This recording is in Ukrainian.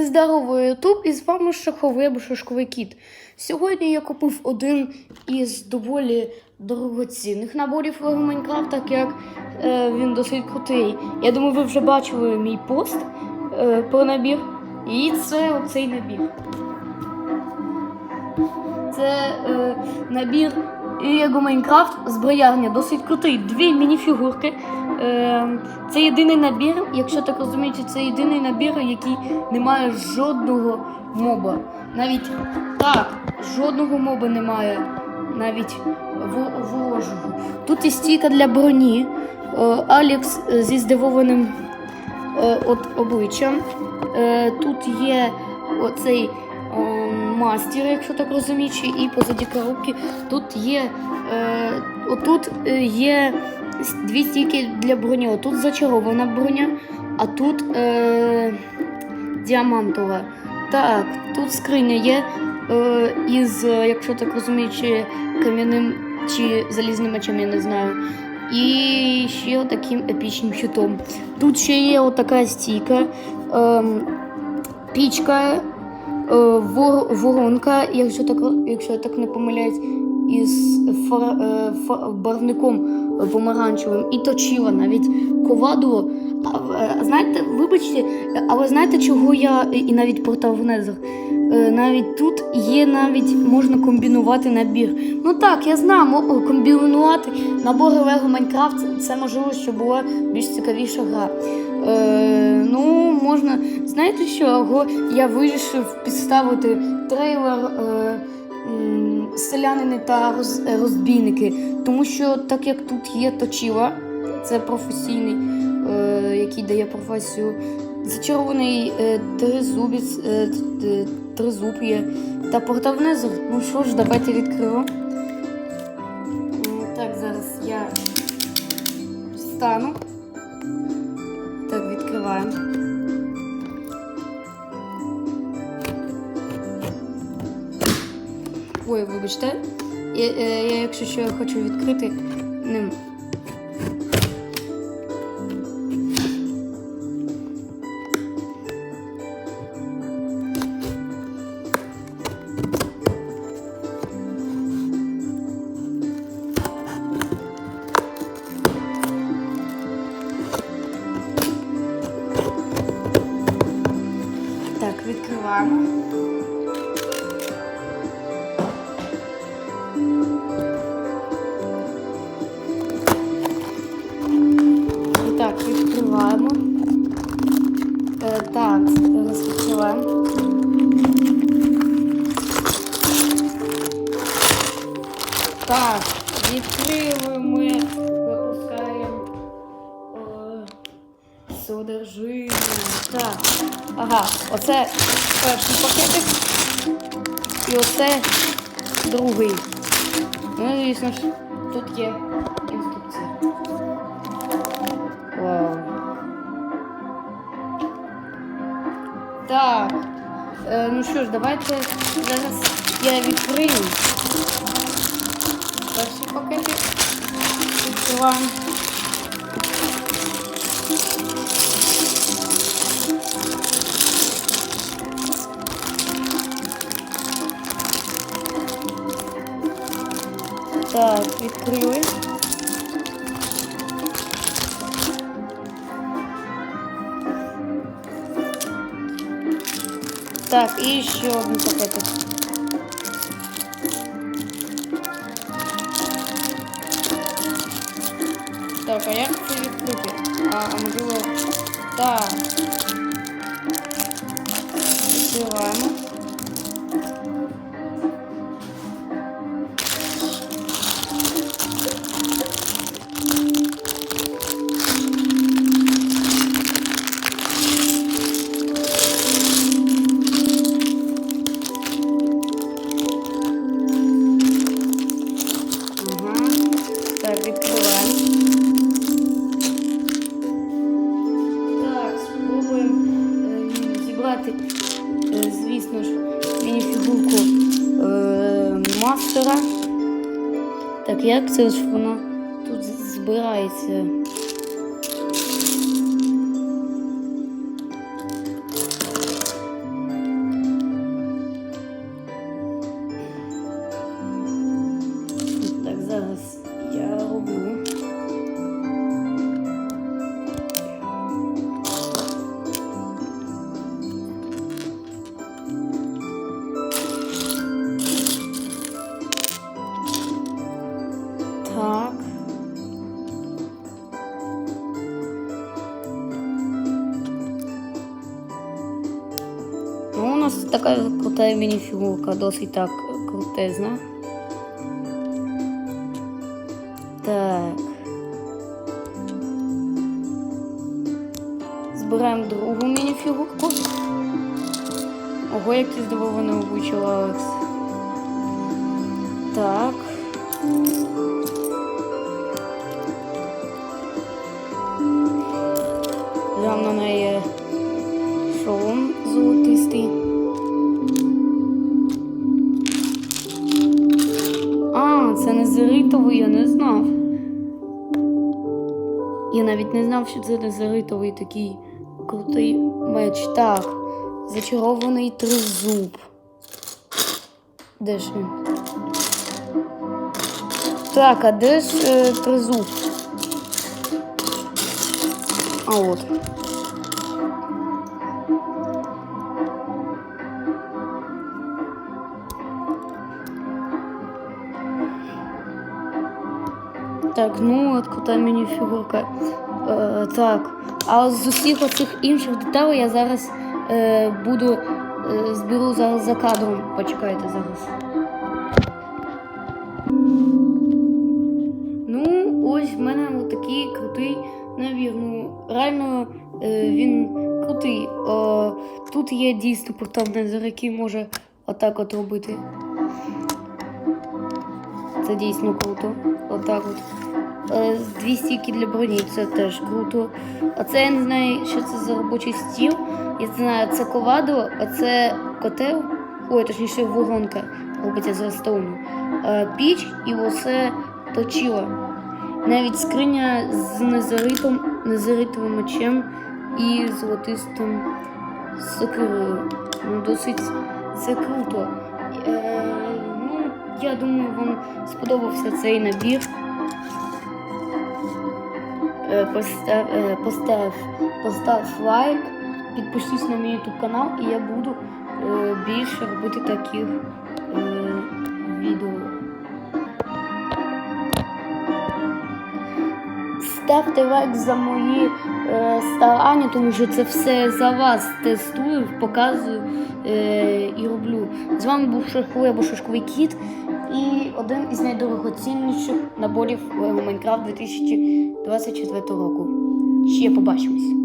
Здорово, Ютуб, і з вами Шаховий або Шашковий Кіт. Сьогодні я купив один із доволі дорогоцінних наборів Лего Майнкрафт, так як е, він досить крутий. Я думаю, ви вже бачили мій пост е, про набір. І це оцей набір. Це е, набір Лего Майнкрафт з броярня, досить крутий. Дві мініфігурки. Е, це єдиний набір, якщо так розумієте, це єдиний набір, який не має жодного моба. Навіть так, жодного моба немає. Навіть ворожого. Тут є стійка для броні. Е, Алекс е, зі здивованим е, от обличчям. Тут є оцей е, мастер, якщо так розумієш, і позаді коробки тут є. Е, отут е, є дві стійки для броні. Отут зачарована броня, а тут е, діамантова. Так, тут скриня є е, із, е, якщо так розумієш, чи кам'яним чи залізним мечем, я не знаю. І ще таким епічним щитом. Тут ще є отака стійка, ем, пічка, е, вор, воронка, якщо так, якщо я так не помиляюсь, із фар, е, фа- барвником помаранчевим і точила навіть ковадло. Е, знаєте, вибачте, але знаєте, чого я і навіть портал в Е, Навіть тут є навіть можна комбінувати набір. Ну так, я знаю, комбінувати набори Лего Майнкрафт це можливо, щоб була більш цікавіша гра. Е, ну, можна. Знаєте що? Я вирішив підставити трейлер е, селянини та роз, розбійники. Тому що так як тут є точила, це професійний, е, який дає професію. Зачарований е, тризубець, е, тризуб та портал Ну що ж, давайте відкрию. М, Так, зараз я встану. Так, відкриваємо. Ой, вибачте. Я, е, я, якщо що, я хочу відкрити ним. Так, відкриваємо. Так, відкрили ми, випускаємо е, содержимое. Так. Ага, оце перший пакетик. І оце другий. Ну, звісно ж, тут є інструкція. Вау. Так. Е, ну що ж, давайте зараз я відкрию. Перший пакетик. Відкриваємо. Так, відкрили. Так, і ще один пакетик. Це відкрити? А, а можливо. Так. Так, як це ж вона тут збирається? Така крута мініфігурка, досить так крутезна. Так. Збираємо другу мініфігурку. Ого, як ти здивований озвучила Алекс. Так. Там на неї шолом золотистий. Зеритовий, я не знав. Я навіть не знав, що це дезеритовий такий крутий меч. Так, зачарований тризуб. Де ж він? Так, а де ж е, тризуб? А от. Так, ну от крута мініфігурка. Е, так. А з усіх оцих інших деталей я зараз е, буду е, зберу зараз за кадром. Почекайте зараз. Ну, ось в мене такий крутий набір. Ну, реально е, він крутий. Е, тут є дійсно портал Незер, який може отак от робити. Це дійсно круто. Отак от. Е, Дві стійки для броні, це теж круто. А це я не знаю, що це за робочий стіл. Я знаю, це ковадо, а це котел. Ой, точніше, воронка робиться з рестовну. Піч і оце точило. Навіть скриня з незаритом, незаритовим мечем і золотистим сокирою. Ну, досить це круто. Е, ну, я думаю, вам сподобався цей набір. Е, Постав, е, постав, постав лайк, підпишись на мій YouTube канал, і я буду е, більше робити таких Ставте лайк за мої е, старання, тому що це все за вас тестую, показую е, і роблю. З вами був Шишковий або Шишковий Кіт і один із найдорогоцінніших наборів Майнкрафт Minecraft 2024 року. Ще побачимось.